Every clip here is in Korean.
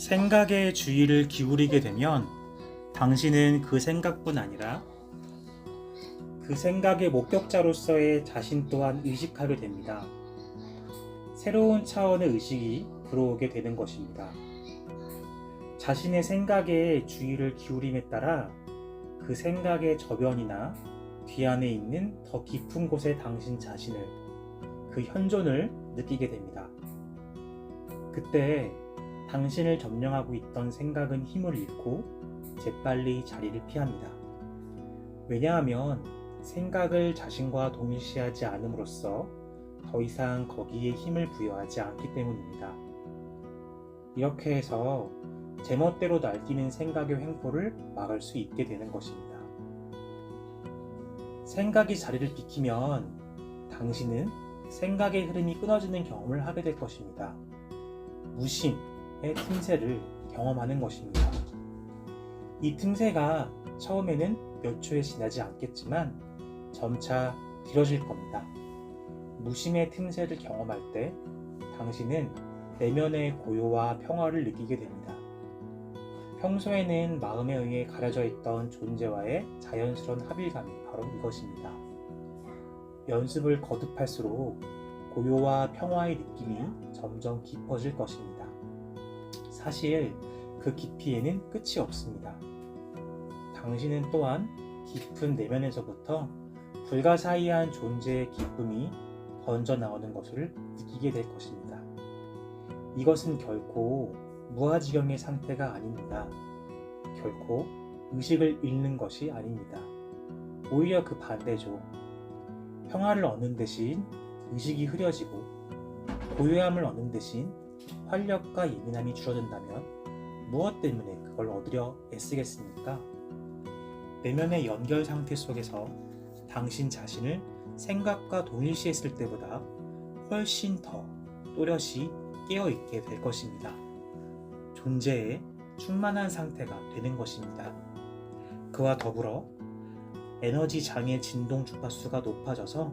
생각에 주의를 기울이게 되면 당신은 그 생각뿐 아니라 그 생각의 목격자로서의 자신 또한 의식하게 됩니다. 새로운 차원의 의식이 들어오게 되는 것입니다. 자신의 생각에 주의를 기울임에 따라 그 생각의 저변이나 뒤 안에 있는 더 깊은 곳의 당신 자신을 그 현존을 느끼게 됩니다. 그때 당신을 점령하고 있던 생각은 힘을 잃고 재빨리 자리를 피합니다. 왜냐하면 생각을 자신과 동일시하지 않음으로써 더 이상 거기에 힘을 부여하지 않기 때문입니다. 이렇게 해서 제멋대로 날뛰는 생각의 횡포를 막을 수 있게 되는 것입니다. 생각이 자리를 비키면 당신은 생각의 흐름이 끊어지는 경험을 하게 될 것입니다. 무심 의 틈새를 경험하는 것입니다. 이 틈새가 처음에는 몇 초에 지나지 않겠지만 점차 길어질 겁니다. 무심의 틈새를 경험할 때 당신은 내면의 고요와 평화를 느끼게 됩니다. 평소에는 마음에 의해 가려져 있던 존재와의 자연스러운 합일감이 바로 이것입니다. 연습을 거듭할수록 고요와 평화의 느낌이 점점 깊어질 것입니다. 사실 그 깊이에는 끝이 없습니다. 당신은 또한 깊은 내면에서부터 불가사의한 존재의 기쁨이 번져 나오는 것을 느끼게 될 것입니다. 이것은 결코 무아지경의 상태가 아닙니다. 결코 의식을 잃는 것이 아닙니다. 오히려 그 반대죠. 평화를 얻는 대신 의식이 흐려지고 고요함을 얻는 대신 활력과 예민함이 줄어든다면 무엇 때문에 그걸 얻으려 애쓰겠습니까? 내면의 연결 상태 속에서 당신 자신을 생각과 동일시했을 때보다 훨씬 더 또렷이 깨어있게 될 것입니다. 존재에 충만한 상태가 되는 것입니다. 그와 더불어 에너지 장의 진동 주파수가 높아져서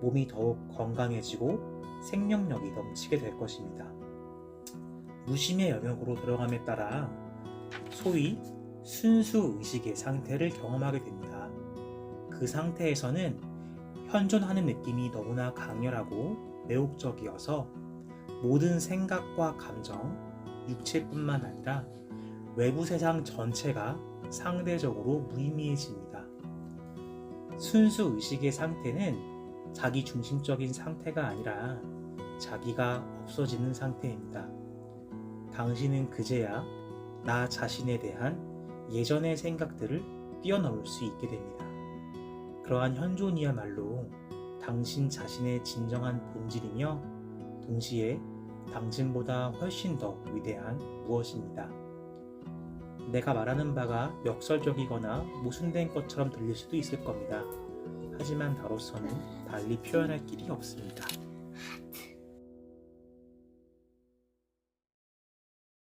몸이 더욱 건강해지고 생명력이 넘치게 될 것입니다. 무심의 영역으로 들어감에 따라 소위 순수 의식의 상태를 경험하게 됩니다. 그 상태에서는 현존하는 느낌이 너무나 강렬하고 매혹적이어서 모든 생각과 감정, 육체뿐만 아니라 외부 세상 전체가 상대적으로 무의미해집니다. 순수 의식의 상태는 자기 중심적인 상태가 아니라 자기가 없어지는 상태입니다. 당신은 그제야 나 자신에 대한 예전의 생각들을 뛰어넘을 수 있게 됩니다. 그러한 현존이야말로 당신 자신의 진정한 본질이며 동시에 당신보다 훨씬 더 위대한 무엇입니다. 내가 말하는 바가 역설적이거나 모순된 것처럼 들릴 수도 있을 겁니다. 하지만 나로서는 달리 표현할 길이 없습니다.